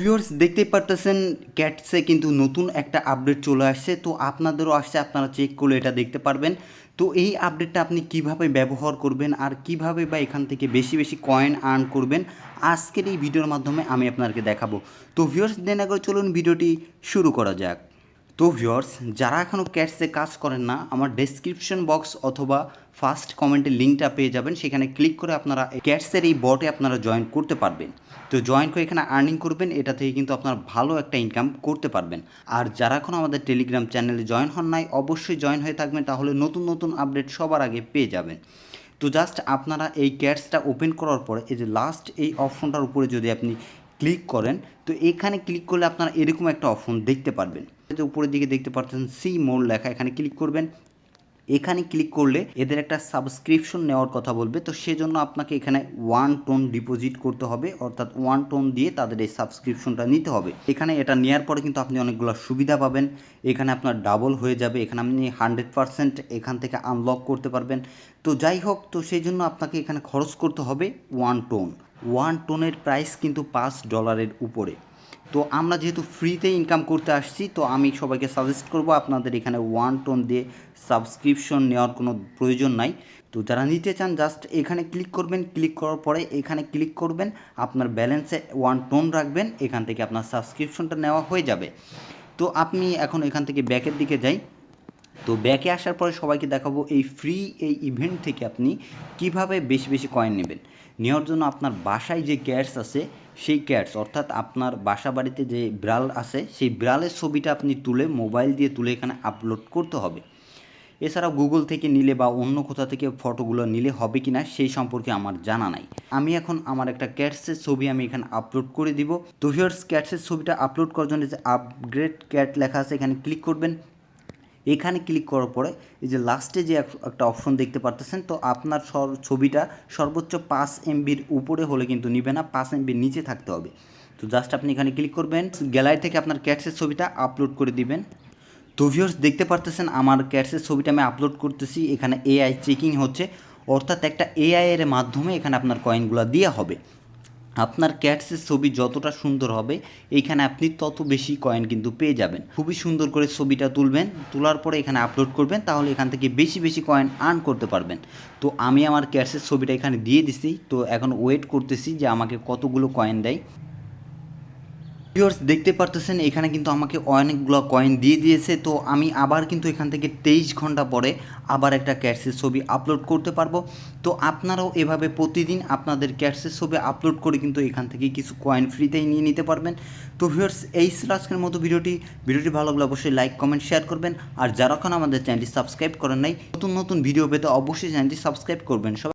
Viewers দেখতে পারতেছেন, ক্যাটসে কিন্তু নতুন একটা আপডেট চলে আসছে। তো আপনাদেরও আসছে, আপনারা চেক করলে এটা দেখতে পারবেন। তো এই আপডেটটা আপনি কীভাবে ব্যবহার করবেন আর কীভাবে বা এখান থেকে বেশি বেশি কয়েন আর্ন করবেন, আজকের এই ভিডিওর মাধ্যমে আমি আপনাদেরকে দেখাবো। তো ভিউয়ার্স দেন আগে চলুন ভিডিওটি শুরু করা যাক। তো ভিউয়ার্স যারা এখনও ক্যাটসে কাজ করেন না, আমার ডেসক্রিপশন বক্স অথবা ফার্স্ট কমেন্টের লিঙ্কটা পেয়ে যাবেন। সেখানে ক্লিক করে আপনারা ক্যাটসের এই বটে আপনারা জয়েন করতে পারবেন। তো জয়েন করে এখানে আর্নিং করবেন, এটা থেকে কিন্তু আপনারা ভালো একটা ইনকাম করতে পারবেন। আর যারা এখন আমাদের টেলিগ্রাম চ্যানেলে জয়েন হন নাই, অবশ্যই জয়েন হয়ে থাকবেন, তাহলে নতুন নতুন আপডেট সবার আগে পেয়ে যাবেন। তো জাস্ট আপনারা এই ক্যাটসটা ওপেন করার পরে, এই যে লাস্ট এই অপশনটার উপরে যদি আপনি ক্লিক করেন, তো এখানে ক্লিক করলে আপনারা এরকম একটা অপশন দেখতে পারবেন। উপরের দিকে দেখতে পাচ্ছেন সি মোর লেখা, এখানে ক্লিক করবেন। এখানে ক্লিক করলে এদের একটা সাবস্ক্রিপশন নেওয়ার কথা বলবে। তো সেজন্য আপনাকে এখানে ওয়ান টোন ডিপোজিট করতে হবে। অর্থাৎ ওয়ান টোন দিয়ে তাদের এই সাবস্ক্রিপশনটা নিতে হবে। এখানে এটা নেওয়ার পরে কিন্তু আপনি অনেকগুলো সুবিধা পাবেন। এখানে আপনার ডাবল হয়ে যাবে। এখানে আপনি হান্ড্রেড পারসেন্ট এখান থেকে আনলক করতে পারবেন। তো যাই হোক, তো সেই জন্য আপনাকে এখানে খরচ করতে হবে ওয়ান টোন ওয়ান টোনের প্রাইস কিন্তু পাঁচ ডলারের উপরে। তো আমরা যেহেতু ফ্রিতে ইনকাম করতে আসছি, তো আমি সবাইকে সাজেস্ট করব আপনাদের এখানে ওয়ান টোন দিয়ে সাবস্ক্রিপশন নেওয়ার কোনো প্রয়োজন নাই। তো যারা নিতে চান জাস্ট এখানে ক্লিক করবেন ক্লিক করার পরে এখানে ক্লিক করবেন, আপনার ব্যালেন্সে ওয়ান টোন রাখবেন, এখান থেকে আপনার সাবস্ক্রিপশনটা নেওয়া হয়ে যাবে। তো আপনি এখন এখান থেকে ব্যাকের দিকে যাই। তো ব্যাকে আসার পরে সবাইকে দেখাবো এই ফ্রি এই ইভেন্ট থেকে আপনি কীভাবে বেশি বেশি কয়েন নেবেন। নেওয়ার জন্য আপনার বাসায় যে ক্যাটস আছে, সেই ক্যাটস অর্থাৎ আপনার বাসা বাড়িতে যে বিড়াল আছে, সেই বিড়ালের ছবিটা আপনি তুলে মোবাইল দিয়ে তুলে এখানে আপলোড করতে হবে। এছাড়াও গুগল থেকে নিলে বা অন্য কোথাও থেকে ফটোগুলো নিলে হবে কি না সেই সম্পর্কে আমার জানা নাই। আমি এখন আমার একটা ক্যাটসের ছবি আমি এখানে আপলোড করে দিব। তো ভিউয়ার্স ক্যাটসের ছবিটা আপলোড করার জন্য যে আপগ্রেড ক্যাট লেখা আছে, এখানে ক্লিক করবেন। এখানে ক্লিক করার পরে এই যে লাস্টে যে একটা অপশন দেখতে পারতেছেন, তো আপনার ছবিটা সর্বোচ্চ পাঁচ এমবির উপরে হলে কিন্তু নিবে না, পাঁচ এমবির নিচে থাকতে হবে। তো জাস্ট আপনি এখানে ক্লিক করবেন গ্যালারি থেকে আপনার ক্যাটসের ছবিটা আপলোড করে দিবেন। তো ভিউয়ার্স দেখতে পারতেছেন আমার ক্যাটসের ছবিটা আমি আপলোড করতেছি, এখানে এআই চেকিং হচ্ছে, অর্থাৎ একটা এআই এর মাধ্যমে এখানে আপনার কয়েনগুলো দেওয়া হবে। আপনার ক্যাটসের ছবি যতটা সুন্দর হবে, এইখানে আপনি তত বেশি কয়েন কিন্তু পেয়ে যাবেন। খুবই সুন্দর করে ছবিটা তুলবেন, তোলার পরে এখানে আপলোড করবেন, তাহলে এখান থেকে বেশি বেশি কয়েন আর্ন করতে পারবেন। তো আমি আমার ক্যাটসের ছবিটা এখানে দিয়ে দিছি, তো এখন ওয়েট করতেছি যে আমাকে কতগুলো কয়েন দেয়। ভিউয়ার্স দেখতে পারতেছেন, এখানে কিন্তু আমাকে অনেকগুলো কয়েন দিয়ে দিয়েছে। তো আমি আবার কিন্তু এখান থেকে তেইশ ঘণ্টা পরে আবার একটা ক্যাটসের ছবি আপলোড করতে পারব। তো আপনারাও এভাবে প্রতিদিন আপনাদের ক্যাটসের ছবি আপলোড করে কিন্তু এখান থেকে কিছু কয়েন ফ্রিতেই নিয়ে নিতে পারবেন। তো ভিউয়ার্স এই ছিল আজকের মতো ভিডিওটি। ভিডিওটি ভালো লাগলে অবশ্যই লাইক কমেন্ট শেয়ার করবেন। আর যারা এখন আমাদের চ্যানেলটি সাবস্ক্রাইব করেন নাই, নতুন নতুন ভিডিও পেতে অবশ্যই চ্যানেলটি সাবস্ক্রাইব করবেন। সবাই